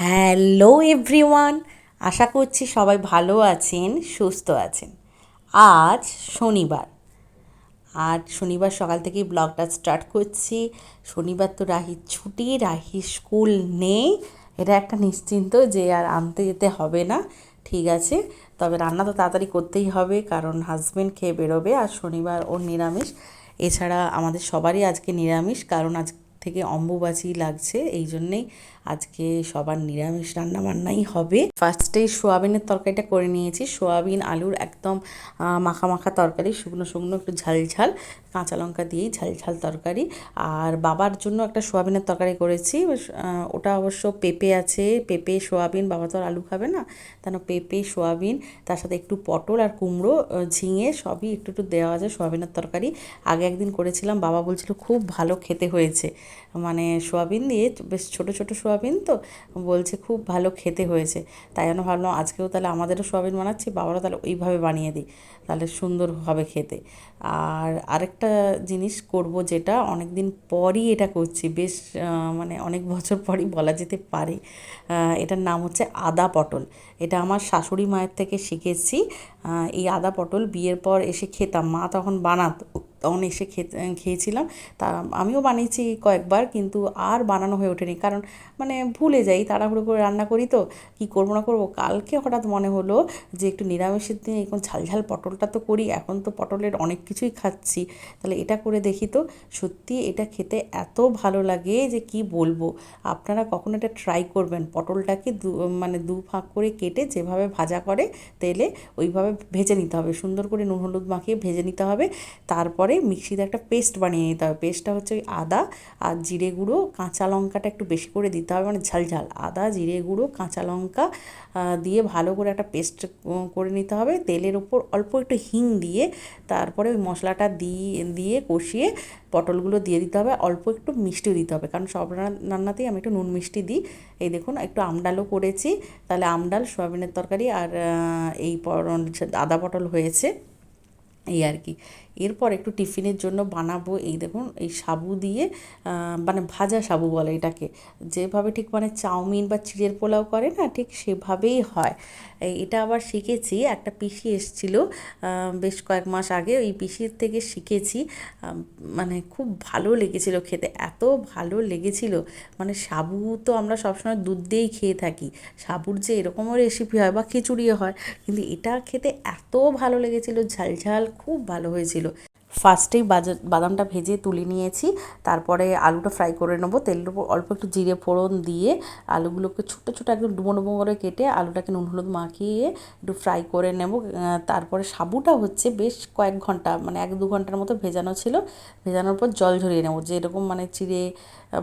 Hello everyone, আশা করছি সবাই ভালো আছেন, সুস্থ আছেন। আজ শনিবার। আর শনিবার সকাল থেকেই ব্লগটা স্টার্ট করছি। শনিবার তো রাহির ছুটি রাহির স্কুল নেই। এটা একটা নিশ্চিন্ত যে আর আনতে যেতে হবে না, ঠিক আছে। তবে রান্না তো তাড়াতাড়ি করতেই হবে, কারণ হাজব্যান্ড খেয়ে বেরোবে আর শনিবার ওর নিরামিষ। এছাড়া আমাদের সবারই আজকে নিরামিষ, কারণ আজ থেকে অম্বুবাচি লাগছে, এই জন্যেই আজকে সবার নিরামিষ রান্না বান্নাই হবে। ফার্স্টে সোয়াবিনের তরকারিটা করে নিয়েছি। সোয়াবিন, আলুর একদম মাখা মাখা তরকারি, শুকনো শুকনো, একটু ঝাল ঝাল। কাঁচা লঙ্কা দিয়েই ঝাল ঝাল তরকারি। আর বাবার জন্য একটা সোয়াবিনের তরকারি করেছি। ওটা অবশ্য পেঁপে আছে। পেঁপে, সোয়াবিন, বাবা তো আর আলু খাবে না। কেন পেঁপে, সোয়াবিন, তার সাথে একটু পটল আর কুমড়ো ঝিঙে সবই একটু একটু দেওয়া আছে সোয়াবিনের তরকারি। আগে একদিন করেছিলাম, বাবা বলছিল খুব ভালো খেতে হয়েছে। মানে সোয়াবিন দিয়ে বেশ ছোট ছোট সোয়াবিন তো, বলছে খুব ভালো খেতে হয়েছে। তাই জন্য ভাবলাম আজকেও তাহলে আমাদেরও সোয়াবিন বানাচ্ছি, বাবারও তাহলে ওইভাবে বানিয়ে দিই। তাহলে সুন্দর হবে খেতে। আর আরেকটা জিনিস করব যেটা অনেক দিন পরই এটা করছি, বেশ মানে অনেক বছর পরই বলা যেতে পারে। এটার নাম হচ্ছে আদা পটল। এটা আমার শাশুড়ি মায়ের থেকে শিখেছি। এই আদা পটল বিয়ের পর এসে খেতাম। মা তখন বানাতো। তখন এসে খেতে, খেয়েছিলাম। তা আমিও বানিয়েছি কয়েকবার কিন্তু আর বানানো হয়ে ওঠেনি। কারণ মানে ভুলে যাই, তাড়াহুড়ো করে রান্না করি তো, কি করব না করব? কালকে হঠাৎ মনে হলো যে একটু নিরামিষের দিন এখন ঝালঝাল পটলটা তো করি, এখন তো পটলের অনেক কিছুই খাচ্ছি। তাহলে এটা করে দেখি তো, সত্যি এটা খেতে এত ভালো লাগে যে কি বলব? আপনারা কখনো এটা ট্রাই করবেন, পটলটাকে দু মানে দু ফাঁক করে কেটে যেভাবে ভাজা করে তেলে ওইভাবে ভেজে নিতে হবে। সুন্দর করে নুন হলুদ মাখিয়ে ভেজে নিতে হবে। তারপরে মিক্সিতে একটা পেস্ট বানিয়ে নিতে হবে। পেস্টটা হচ্ছে ওই আদা আর জিরে গুঁড়ো, কাঁচা লঙ্কাটা একটু বেশি করে দিতে হবে মানে ঝাল ঝাল। আদা, জিরে গুঁড়ো, কাঁচা লঙ্কা দিয়ে ভালো করে একটা পেস্ট করে নিতে হবে। তেলের ওপর অল্প একটু হিং দিয়ে তারপরে ওই মশলাটা দিয়ে দিয়ে কষিয়ে পটলগুলো দিয়ে দিতে হবে। অল্প একটু মিষ্টিও দিতে হবে, কারণ সব রান্না- রান্নাতেই আমি একটু নুন মিষ্টি দিই। এই দেখুন, একটু আমডালও করেছি। তাহলে আমডাল সয়াবিনের তরকারি আর এই আদা পটল হয়েছে। এই আর কি। এরপর একটু টিফিনের জন্য বানাবো, এই দেখুন, এই সাবু দিয়ে মানে ভাজা সাবু বলে এটাকে। যেভাবে ঠিক মানে চাউমিন বা চিড়ের পোলাও করে না, ঠিক সেভাবেই হয়। এটা আবার শিখেছি, একটা পিসি এসছিল বেশ কয়েক মাস আগে, ওই পিসির থেকে শিখেছি। মানে খুব ভালো লেগেছিল খেতে, এত ভালো লেগেছিল। মানে সাবু তো আমরা সবসময় দুধ দিয়েই খেয়ে থাকি। সাবুর যে এরকমও রেসিপি হয় বা খিচুড়িও হয়, কিন্তু এটা খেতে এত ভালো লেগেছিল ঝাল ঝাল খুব ভালো হয়েছিল। ফার্স্টেই বাদামটা ভেজে তুলে নিয়েছি। তারপরে আলুটা ফ্রাই করে নেব। তেলের উপর অল্প একটু জিরে ফোড়ন দিয়ে আলুগুলোকে ছোটো ছোটো একদম ডুবো ডুবো করে কেটে আলুটাকে নুন, হলুদ মাখিয়ে একটু ফ্রাই করে নেব। তারপরে সাবুটা হচ্ছে বেশ কয়েক ঘণ্টা মানে এক দু ঘণ্টার মতো ভেজানো ছিল। ভেজানোর পর জল ঝরিয়ে নেব। যেরকম মানে চিড়ে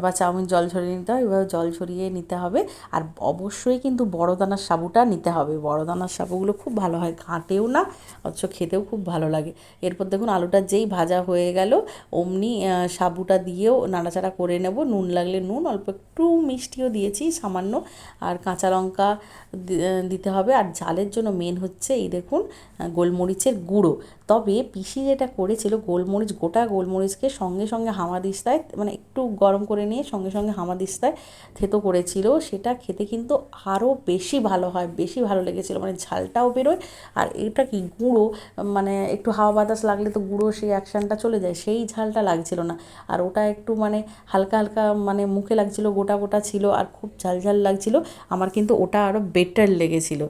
বা চাউমিন জল ঝরিয়ে নিতে হয়, এভাবে জল ঝরিয়ে নিতে হবে। আর অবশ্যই কিন্তু বড় দানার সাবুটা নিতে হবে। বড় দানার সাবুগুলো খুব ভালো হয়। ঘাঁটেও না, অথচ খেতেও খুব ভালো লাগে। এরপর দেখুন আলুটা যেই ভাজা হয়ে গেল। অমনি সাবুটা দিয়েও নাড়াচাড়া করে নেব। নুন লাগলে নুন, অল্প একটু মিষ্টিও দিয়েছি সামান্য। আর কাঁচা লঙ্কা দিতে হবে। আর জালের জন্য মেন হচ্ছে এই দেখুন গোলমরিচের গুঁড়ো। তবে পিসি যেটা করেছিল গোলমরিচ, গোটা গোলমরিচকে সঙ্গে সঙ্গে হামাদিস্তায় মানে একটু গরম করে নিয়ে সঙ্গে সঙ্গে হামাদিস্তায় থেতো করেছিল, সেটা খেতে কিন্তু আরও বেশি ভালো হয়, বেশি ভালো লেগেছিল। মানে ঝালটাও বেরোয়, আর এটা কি গুঁড়ো মানে একটু হাওয়া বাতাস লাগলে তো গুঁড়ো সেই অ্যাকশানটা চলে যায়, সেই ঝালটা লাগছিল না। আর ওটা একটু মানে হালকা হালকা মানে মুখে লাগছিল, গোটা গোটা ছিল, আর খুব ঝাল ঝাল লাগছিল। আমার কিন্তু ওটা আরও বেটার লেগেছিল।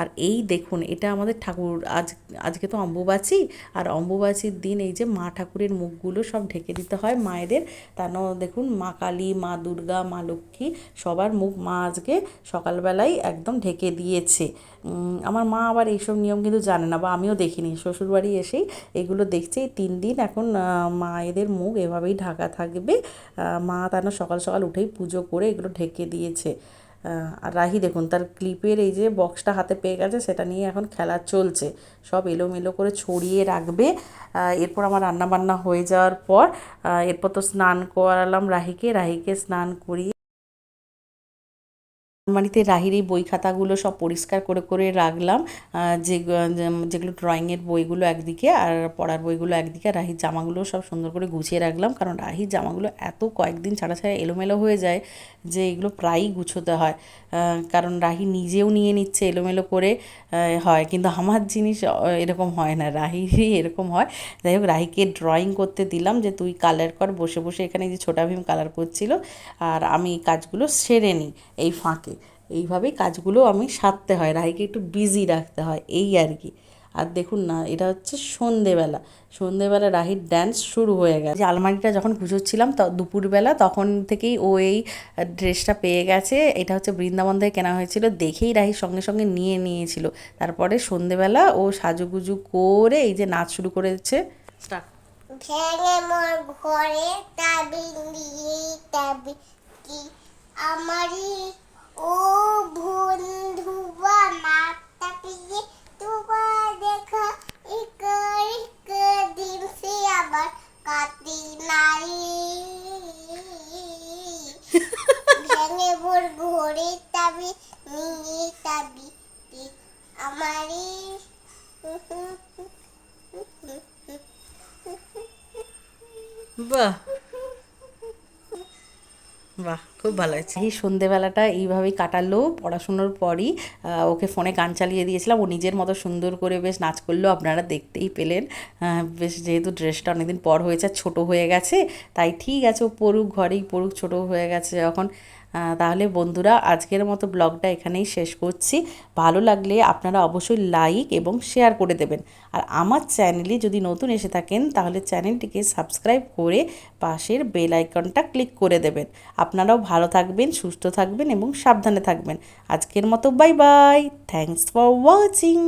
আর এই দেখুন, এটা আমাদের ঠাকুর, আজ, আজকে তো অম্বুবাচী, আর অম্বুবাচীর দিন এই যে মা ঠাকুরের মুখগুলো সব ঢেকে দিতে হয় মায়েদের। তার দেখুন, মা কালী, মা দুর্গা, মা লক্ষ্মী, সবার মুখ মা আজকে সকালবেলায় একদম ঢেকে দিয়েছে। আমার মা আবার এইসব নিয়ম কিন্তু জানে না, বা আমিও দেখিনি। শ্বশুরবাড়ি এসেই এগুলো দেখছি তিন দিন এখন মায়েদের মুখ এভাবেই ঢাকা থাকবে। মা তার সকাল সকাল উঠেই পুজো করে এগুলো ঢেকে দিয়েছে। আর রাহি, দেখুন, তার ক্লিপের এই যে বক্সটা হাতে পেয়ে গেছে, সেটা নিয়ে এখন খেলা চলছে। সব এলোমেলো করে ছড়িয়ে রাখবে। এরপর আমার রান্নাবান্না হয়ে যাওয়ার পর এরপর তো স্নান করালাম রাহিকে। রাহিকে স্নান করিয়ে আলমারিতে রাহির এই বই খাতাগুলো সব পরিষ্কার করে করে রাখলাম। যে যেগুলো ড্রয়িংয়ের বইগুলো একদিকে আর পড়ার বইগুলো একদিকে রাহির জামাগুলো সব সুন্দর করে গুছিয়ে রাখলাম। কারণ রাহির জামাগুলো এত কয়েকদিন ছাড়া ছাড়া এলোমেলো হয়ে যায় যে, এগুলো প্রায়ই গুছোতে হয়। কারণ রাহি নিজেও নিয়ে নিচ্ছে এলোমেলো করে হয়। কিন্তু আমার জিনিস এরকম হয় না। রাহিরই এরকম হয়। যাই হোক, রাহিকে ড্রয়িং করতে দিলাম যে, তুই কালার কর। বসে বসে এখানে যে, ছোটা ভীম কালার করছিল, আর আমি এই কাজগুলো সেরে নিই এই ফাঁকে। এইভাবেই কাজগুলো আমি সারতে হয় রাহিকে একটু বিজি রাখতে হয় এই আর কি। আর দেখুন না এটা হচ্ছে সন্ধেবেলা। সন্ধেবেলা রাহির ড্যান্স শুরু হয়ে গেছে। যে আলমারিটা যখন গুছোচ্ছিলাম তো দুপুরবেলা তখন থেকেই ও এই ড্রেসটা পেয়ে গেছে। এটা হচ্ছে বৃন্দাবন থেকে কেনা হয়েছিল দেখেই রাহির সঙ্গে সঙ্গে নিয়ে নিয়েছিল। তারপরে সন্ধেবেলা ও সাজুগুজু করে এই যে নাচ শুরু করেছে। স্টার্ট মোর ঘরে তাবি দিয়ে তাবি কি? আমারই ও বন্ধু না তাপিয়ে তোমার দেখা, এক দিন সে আবার কাটি নাই। ভেঙে মোর ঘরে তাবি, নিয়ে তাবি আমারই বাহ। বাহ, খুব ভালো আছে এই সন্ধেবেলাটা এইভাবেই কাটালো, পড়াশুনোর পরই ওকে ফোনে গান চালিয়ে দিয়েছিলাম। ও নিজের মতো সুন্দর করে বেশ নাচ করল, আপনারা দেখতেই পেলেন। বেশ যেহেতু ড্রেসটা অনেকদিন পর হয়েছে, ছোটো হয়ে গেছে, তাই ঠিক আছে, ও পড়ুক, ঘরেই পড়ুক, ছোটো হয়ে গেছে যখন। তাহলে বন্ধুরা, আজকের মতো ব্লগটা এখানেই শেষ করছি। ভালো লাগলে আপনারা অবশ্যই লাইক এবং শেয়ার করে দেবেন। আর আমার চ্যানেলে যদি নতুন এসে থাকেন, তাহলে চ্যানেলটিকে সাবস্ক্রাইব করে পাশের বেল আইকনটা ক্লিক করে দেবেন। আপনারাও ভালো থাকবেন, সুস্থ থাকবেন এবং সাবধানে থাকবেন। আজকের মতো bye bye thanks for watching